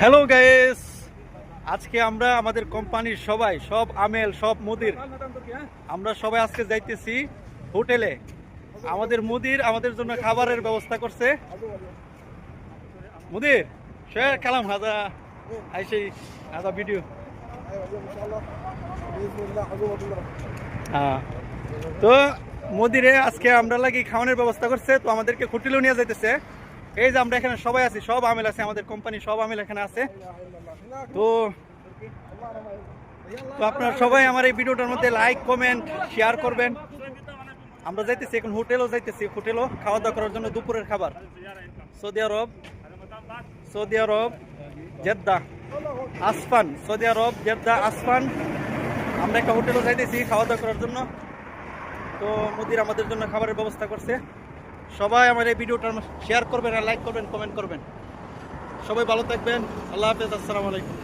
Hello guys আজকে আমরা আমাদের কোম্পানির সবাই, সব আমেল, সব মুদির, আমরা সবাই আজকে যাইতেছি হোটেলে। আমাদের মুদির আমাদের জন্য খাবারের ব্যবস্থা করছে। মুদির, শেয়ার খেলাম, হাজা। আইসি হাজা ভিডিও হ্যাঁ। তো মুদিরে আজকে আমরা লাগি খাওয়ানোর ব্যবস্থা করছে, তো আমাদেরকে হোটেলেও নিয়ে যাইতেছে। এই যে আমরা এখানে সবাই আছি, সব আমিল আছে, আমাদের কোম্পানি সব আমিল এখানে আছে। তো তো আপনারা সবাই আমার এই ভিডিওটার মধ্যে লাইক কমেন্ট শেয়ার করবেন। আমরা যাইতেছি, এখন হোটেলও যাইতেছি হোটেলও খাওয়া দাওয়া করার জন্য দুপুরের খাবার। Saudi Arab Saudi Arab, Jeddah, Asfan, Saudi Arab, Jeddah, Asfan. আমরা একটা হোটেলও যাইতেছি খাওয়া দাওয়া করার জন্য। তো মোদির আমাদের জন্য খাবারের ব্যবস্থা করছে। সবাই আমার এই ভিডিওটা শেয়ার করবেন আর লাইক করবেন কমেন্ট করবেন। সবাই ভালো থাকবেন। আল্লাহ হাফেজ, আসসালামু আলাইকুম।